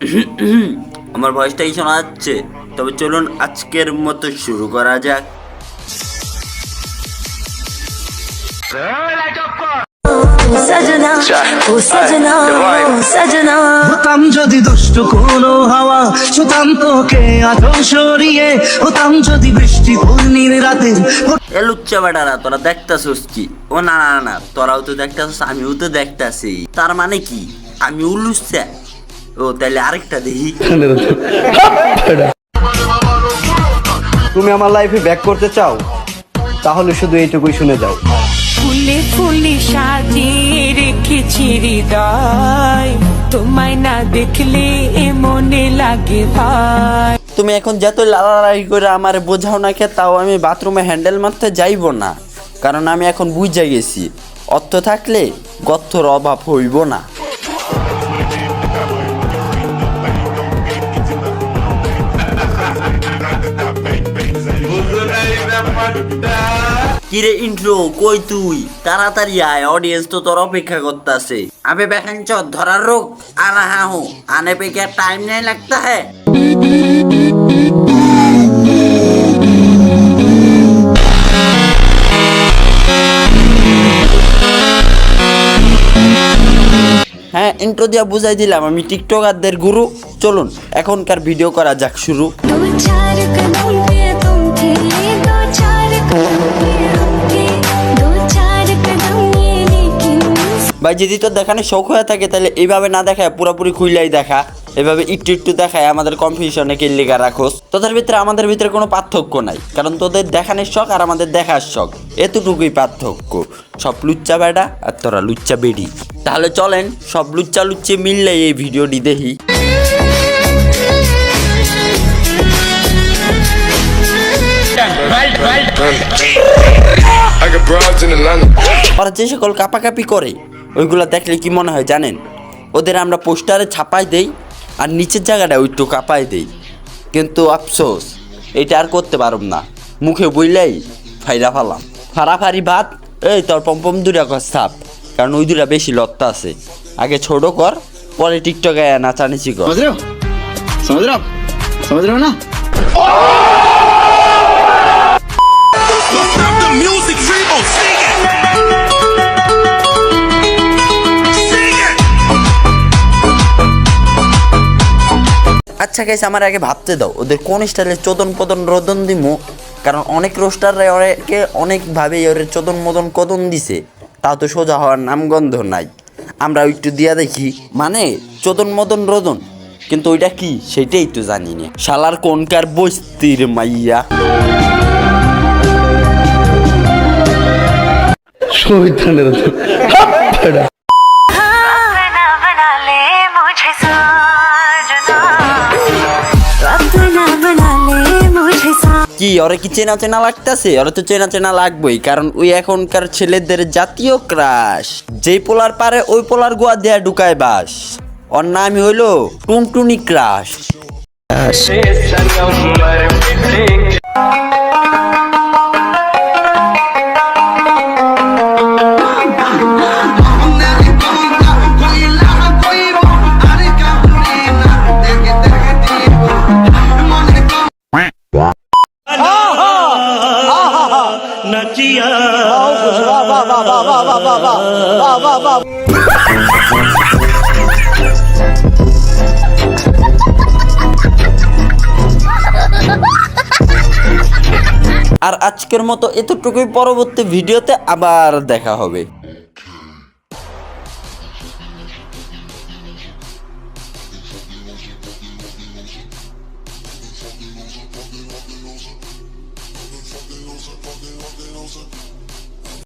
আমার বয়সটাই শোনা যাচ্ছে। তবে চলুন আজকের মতো শুরু করা যাক। যদি দুষ্ট হাওয়া সুতাম তোকে সরিয়ে। হতাম যদি বৃষ্টি পূর্ণির রাতে। এ লুচ্চা বেটারা তোরা দেখতাছিস কি? ও না না না তোরাও তো দেখতাছিস আমিও তো দেখতাছি। তার মানে কি? আমি উলুচ্ছা ও তাহলে আরেকটা দেখি। তুমি আমার লাইফে ব্যাক করতে চাও তাহলে শুধু এইটুকুই শুনে যাও। ফুলে ফুলে সাজিয়ে রেখেছি হৃদয়। তোমায় না দেখলে মনে লাগে ভাই। তুমি এখন যত লালালাই করে আমার বোঝাও না কে তাও আমি বাথরুমে হ্যান্ডেল মারতে যাইব না। কারণ আমি এখন বুঝে গেছি অর্থ থাকলে গর্থর অভাব হইব না। কিরে ইন্ট্রো, কই তুই? তাড়াতাড়ি আয় অডিয়েন্স তো তোর অপেক্ষা করতেছে। বেখান ধরার রোগ? আর হো আনে টাইম নেই হ্যাঁ ইন্ট্রো দিয়া বুঝাই দিলাম, আমি টিকটকারদের গুরু। চলুন, এখনকার ভিডিও করা যাক শুরু। ভাই, যদি তোর দেখানো শখ হয়ে থাকে, তাহলে এইভাবে না দেখায়, পুরোপুরি খুইলাই দেখা। এভাবে একটু একটু দেখায়, আমাদের কনফিউশনে কেলিগা রাখোস তোদের ভিতরে, আমাদের ভিতরে কোনো পার্থক্য নাই, কারণ তোদের দেখানোর শখ আর আমাদের দেখার শখ, এতটুকুই পার্থক্য। সব লুচ্চা বেডা আর তোরা লুচ্চা বেডি। তাহলে চলেন, সব লুচ্চা লুচ্চে মিললে এই ভিডিওটি দেখি। ওরা যে সকল কাপাকাপি করে ওইগুলো দেখলে কি মনে হয় জানেন? ওদের আমরা পোস্টারে ছাপাই দেই আর নিচের জায়গাটা ওইটু কাপাই দেই। কিন্তু আফসোস এটা আর করতে পারব না। মুখে বইলেই ফাইরা ফালাম। ফারাফারি ভাত এই তোর পম্পম দুটা কর সাপ কারণ ওই দুটা বেশি লত্তা আছে। আগে ছোট কর পরে টিকটকে নাচানাচি কর। না? আচ্ছা গাইস আমার আগে ভাবতে দাও, ওদের কোন স্টাইলে চোদন পদন রোদন দিমু? কারণ অনেক রোস্টাররা ওকে অনেকভাবে ওর চোদন মদন কদন দিছে তা তো সোজা হওয়ার নামগন্ধ নাই। আমরা একটু দিয়া দেখি মানে চোদন মদন রোদন, কিন্তু ওইটা কি? সেটাই তো জানি না। শালার কোনকার বস্তির মাইয়া। बना কি? ওরে কি চেনা চেনা লাগতেছে? ওরে তো চেনা চেনা লাগবেই, কারণ ওই এখনকার ছেলেদের জাতীয় ক্রাশ। যেই পোলার পারে, ওই পোলার গোয়া দেয়া ঢুকায় বাস। ওর নামই হইল টুনটুনি ক্রাশ। আর আজকের মতো এতটুকুই। পরবর্তী ভিডিওতে আবার দেখা হবে।